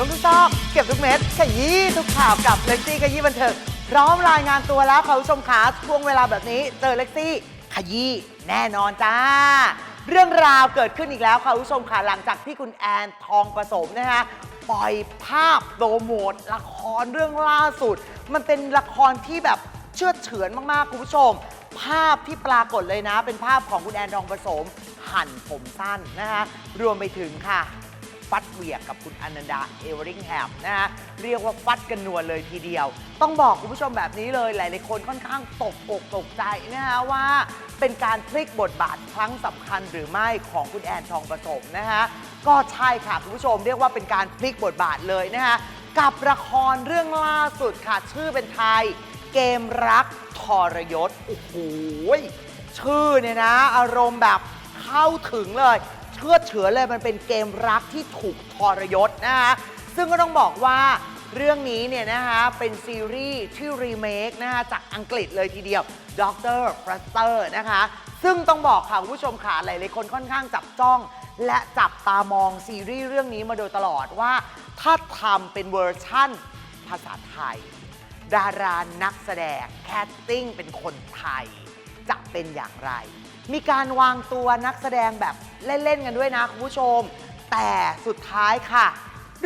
ก็บทุกเม็ดขยี้ทุกข่าวกับเล็กซี่ขยี้บันเทิงพร้อมรายงานตัวแล้วค่ะคุณผู้ชมขาช่วงเวลาแบบนี้เจอเล็กซี่ขยี้แน่นอนจ้า เรื่องราวเกิดขึ้นอีกแล้วค่ะคุณผู้ชมค่ะหลังจากที่คุณแอนทองผสมนะฮะปล่อยภาพโปรโมทละครเรื่องล่าสุด มันเป็นละครที่แบบเชื่อเฉือนมากๆคุณผู้ชม ภาพที่ปรากฏเลยนะ เป็นภาพของคุณแอนทองผสมหั่นผมสั้นนะคะรวมไปถึงค่ะ ฟัดเหวียกกับคุณอนันดาเอเวอริงแฮมนะฮะเรียกว่าฟัดกันนัวเลยทีเดียว ต้องบอกคุณผู้ชมแบบนี้เลย หลายๆคนค่อนข้างตกอกตกใจนะฮะว่า เป็นการพลิกบทบาทครั้งสำคัญหรือไม่ของคุณแอนทองผสมนะฮะก็ใช่ค่ะคุณผู้ชมเรียกว่าเป็นการพลิกบทบาทเลยนะฮะกับละครเรื่องล่าสุดค่ะชื่อเป็นไทย เกมรักทรยศโอ้โหชื่อเนี่ยนะ อารมณ์แบบเข้าถึงเลย เชื่อดเฉือเลยมันเป็นเกมรักที่ถูกทรยศนะคะซึ่งก็ต้องบอกว่าเรื่องนี้เนี่ยนะคะเป็นซีรีส์ที่รีเมคนะคะจากอังกฤษเลยทีเดียวด็อกเตอร์ฟรัสเตอร์นะคะ ซึ่งต้องบอกค่ะคุณผู้ชมค่ะหลายๆคนค่อนข้างจับจ้อง และจับตามองซีรีส์เรื่องนี้มาโดยตลอดว่า ถ้าทำเป็นเวอร์ชั่นภาษาไทย ดารานักแสดงแคสติ้งเป็นคนไทย จะเป็นอย่างไร มีการวางตัวนักแสดงแบบเล่น ๆ กันด้วยนะคุณผู้ชม แต่สุดท้ายค่ะ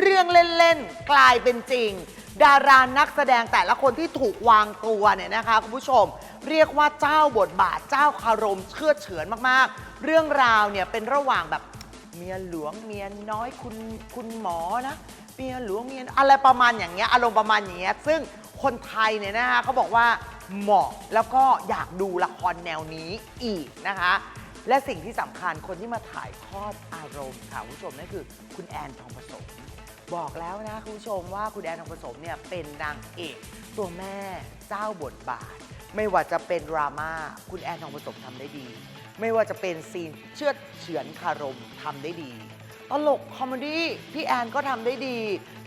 เรื่องเล่น ๆ กลายเป็นจริง ดารานักแสดงแต่ละคนที่ถูกวางตัวเนี่ยนะคะคุณผู้ชม เรียกว่าเจ้าบทบาทเจ้าคารมเชื่อเฉือนมากๆ เรื่องราวเนี่ยเป็นระหว่างแบบเมียหลวงเมียน้อยคุณคุณหมอนะเมียหลวงเมียอะไรประมาณอย่างเงี้ยอารมณ์ประมาณอย่างเงี้ยซึ่งคนไทยเนี่ยนะคะเขาบอกว่า เหมาะแล้วก็อยากดูละครแนวนี้อีกนะคะ และสิ่งที่สำคัญคนที่มาถ่ายทอดอารมณ์ค่ะคุณผู้ชมนั่นคือคุณแอนทองผสม บอกแล้วนะคุณผู้ชมว่าคุณแอนทองผสมเนี่ยเป็นนางเอกตัวแม่เจ้าบทบาท ไม่ว่าจะเป็นดราม่าคุณแอนทองผสมทำได้ดี ไม่ว่าจะเป็นซีนเชือดเฉือนคารมทำได้ดีตลกคอมเมดี้พี่แอนก็ทำได้ดี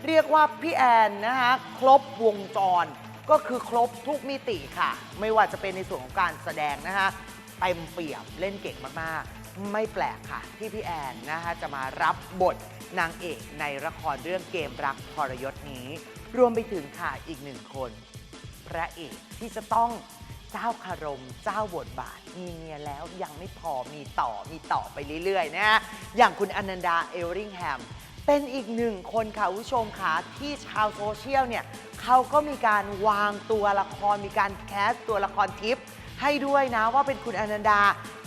เรียกว่าพี่แอนนะคะครบวงจร ก็คือครบทุกมิติค่ะ ไม่ว่าจะเป็นในส่วนของการแสดงนะคะเต็มเปี่ยมเล่นเก่งมากๆ ไม่แปลกค่ะ ที่พี่แอนนะคะจะมารับบทนางเอกในละครเรื่องเกมรักทรยศนี้ รวมไปถึงค่ะอีกหนึ่งคน พระเอกที่จะต้องเจ้าคารม เจ้าบทบาท มีเมียแล้วยังไม่พอมีต่อมีต่อไปเรื่อยๆนะฮะอย่างคุณอนันดาเอลริงแฮม เป็นอีกหนึ่งคนค่ะคุณผู้ชมค่ะที่ชาวโซเชียลเนี่ยเขาก็มีการวางตัวละครมีการแคสตัวละครทิปให้ด้วยนะว่าเป็นคุณอนันดา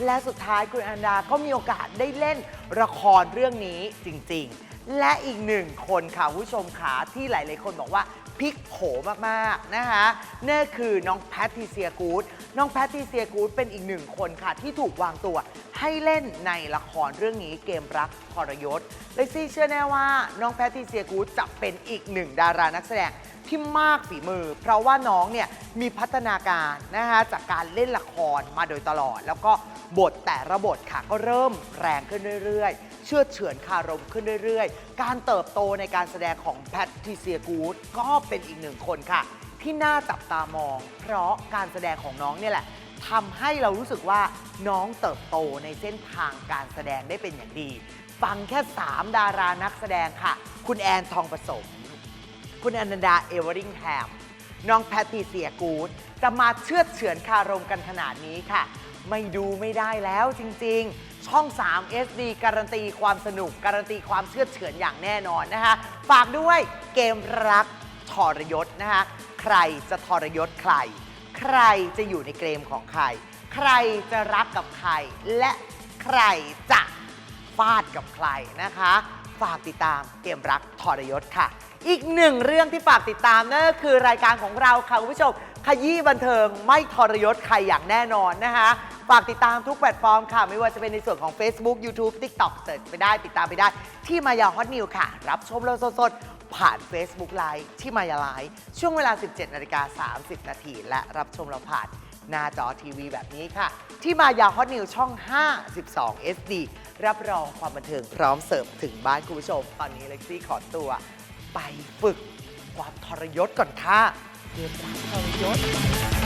และสุดท้ายคุณอนันดาก็มีโอกาสได้เล่นละครเรื่องนี้จริง ๆ และอีกหนึ่งคนค่ะคุณผู้ชมขาที่หลาย ๆ คนบอกว่าพลิกโผมากๆนะคะนั่นคือน้องแพทติเซียกูดน้องแพทติเซียกูดเป็นอีกหนึ่งคนค่ะที่ถูกวางตัวให้เล่นในละครเรื่องนี้เกมรักทรยศเลซี่เชื่อแน่ว่าน้องแพทติเซียกูดจะเป็นอีกหนึ่งดารานักแสดง ที่มากฝีมือ เพราะว่าน้องเนี่ยมีพัฒนาการนะคะจากการเล่นละครมาโดยตลอด แล้วก็บทแต่ละบทค่ะก็เริ่มแรงขึ้นเรื่อยๆ เชื่อเฉือนคารมขึ้นเรื่อยๆ การเติบโตในการแสดงของแพทริเซียกูดก็เป็นอีกหนึ่งคนค่ะ ที่น่าจับตามอง เพราะการแสดงของน้องเนี่ยแหละทำให้เรารู้สึกว่าน้องเติบโตในเส้นทางการแสดงได้เป็นอย่างดี ฟังแค่ 3 ดารานักแสดงค่ะ คุณแอนทองผสม คุณอนันดาเอเวอริงแฮมน้องแพทติเซียกูดจะมาเชื่อดเฉือนคารมกันขนาดนี้ค่ะ ไม่ดูไม่ได้แล้วจริงๆ ช่อง 3 SD การันตีความสนุก การันตีความเชื่อดเฉือนอย่างแน่นอนนะคะ ฝากด้วยเกมรักทรยศนะคะ ใครจะทรยศใคร ใครจะอยู่ในเกมของใคร ใครจะรักกับใคร และใครจะฟาดกับใครนะคะ ฝากติดตามเกมรักทรยศค่ะ อีกหนึ่งเรื่องที่ฝากติดตามนั่นก็คือรายการของเราค่ะคุณผู้ชมขยี้บันเทิงไม่ทรยศใครอย่างแน่นอนนะคะ ฝากติดตามทุกแพลตฟอร์มค่ะ ไม่ว่าจะเป็นในส่วนของ Facebook YouTube TikTok เสิร์ชไปได้ติดตามไปได้ ที่มายาฮอตนิวค่ะ รับชมเราสดๆ ผ่าน Facebook Live ที่มายาไลฟ์ช่วงเวลา 17นาฬิกา30 นาทีและรับชมเราผ่านหน้าจอทีวีแบบนี้ค่ะ ที่มายาฮอตนิวช่อง 52 SD รับรองความบันเทิงพร้อมเสิร์ฟถึงบ้านคุณผู้ชม ตอนนี้เล็กซี่ขอตัว ไปฝึกความทรยศก่อนค่ะเรียนรักทรยศ